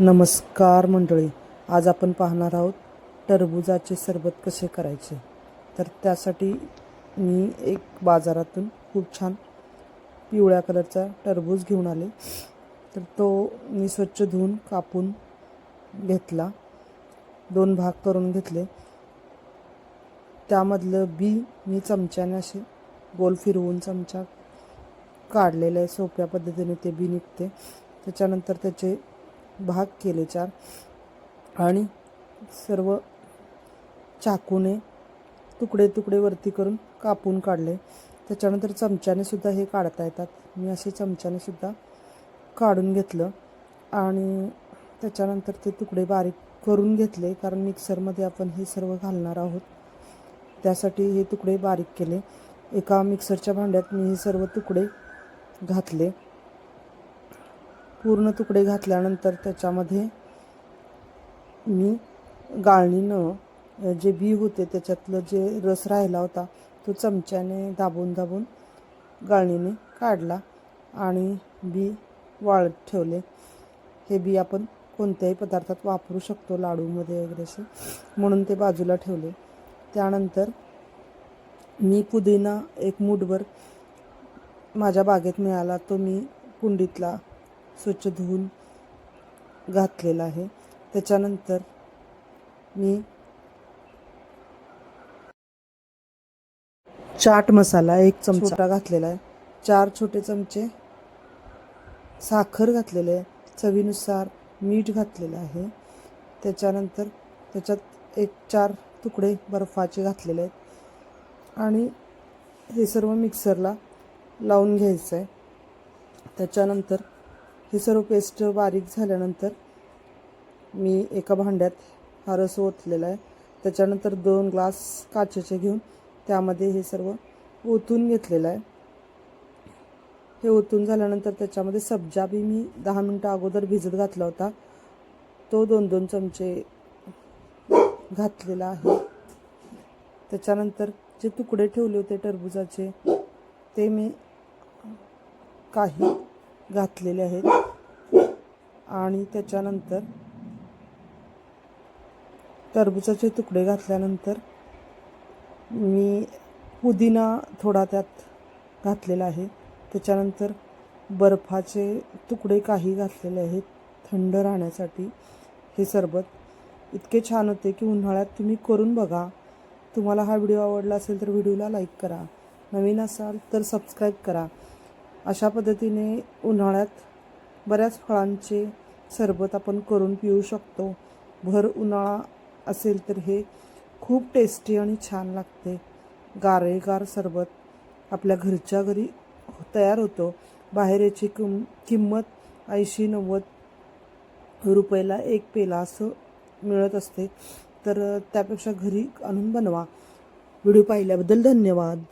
नमस्कार मंडळी आज आपण पाहणार आहोत टरबुजाचे सरबत कसे करायचे? तर त्यासाठी मी एक बाजारातून खूप छान पिवळ्या कलरचा टरबूज घेऊन आले. तर तो मी स्वच्छ धुवून कापून घेतला. दोन भाग करून घेतले. त्यामधलं बी मी चमच्याने असे गोल फिरवून चमचा काढलेलं आहे. सोप्या पद्धतीने ते बी निघते. त्याच्यानंतर त्याचे भाग केले चार आणि सर्व चाकूने तुकडे तुकडे वरती करून कापून काढले. त्याच्यानंतर चमच्याने सुद्धा हे काढता येतात. मी असे चमच्याने सुद्धा काढून घेतलं. आणि त्याच्यानंतर ते तुकडे बारीक करून घेतले. कारण मिक्सरमध्ये आपण हे सर्व घालणार आहोत. त्यासाठी हे तुकडे बारीक केले. एका मिक्सरच्या भांड्यात मी हे सर्व तुकडे घातले. पूर्ण तुकडे घातल्यानंतर त्याच्यामध्ये मी गाळणीनं जे बी होते त्याच्यातलं जे रस राहिला होता तो चमच्याने दाबून दाबून गाळणीने काढला आणि बी वाळत ठेवले. हे बी आपण कोणत्याही पदार्थात वापरू शकतो लाडूमध्ये वगैरे असे म्हणून ते बाजूला ठेवले. त्यानंतर मी पुदिना एक मूठभर माझ्या बागेत मिळाला तो मी कुंडीतला स्वच्छ धुवून घातलेला आहे. त्याच्यानंतर मी चाट मसाला एक चमचा घातलेला आहे. चार छोटे चमचे साखर घातलेले आहे. चवीनुसार मीठ घातलेलं आहे. त्याच्यानंतर त्याच्यात एक चार तुकडे बर्फाचे घातलेले आहेत. आणि हे सर्व मिक्सरला लावून घ्यायचं आहे. त्याच्यानंतर हे सर्व पेस्ट बारीक झाल्यानंतर मी एका भांड्यात हा रस ओतलेला आहे. त्याच्यानंतर दोन ग्लास काचेचे घेऊन त्यामध्ये हे सर्व ओतून घेतलेलं आहे. हे ओतून झाल्यानंतर त्याच्यामध्ये सब्जा बी मी दहा मिनटं अगोदर भिजत घातला होता. तो दोन दोन चमचे घातलेला आहे. त्याच्यानंतर जे तुकडे ठेवले होते टरबुजाचे ते मी काही घातलेले आहेत. आणि त्याच्यानंतर टरबुजाचे तुकडे घातल्यानंतर मी पुदिना थोडा त्यात घातलेला आहे. त्याच्यानंतर बर्फाचे तुकडे काही घातलेले आहेत. थंड राहण्यासाठी हे सरबत. इतके छान होते की उन्हाळ्यात तुम्ही करून बघा. तुम्हाला हा व्हिडिओ आवडला असेल तर व्हिडिओला लाईक करा. नवीन असाल तर सबस्क्राईब करा. अशा पद्धतीने उन्हाळ्यात बऱ्याच फळांचे सरबत आपण करून पिऊ शकतो. भर उन्हाळा असेल तर हे खूप टेस्टी आणि छान लागते. गारेगार सरबत आपल्या घरच्या घरी तयार होतो. बाहेर याची किम किंमत ऐंशी नव्वद रुपयाला एक पेला असं मिळत असते. तर त्यापेक्षा घरी आणून बनवा. व्हिडिओ पाहिल्याबद्दल धन्यवाद.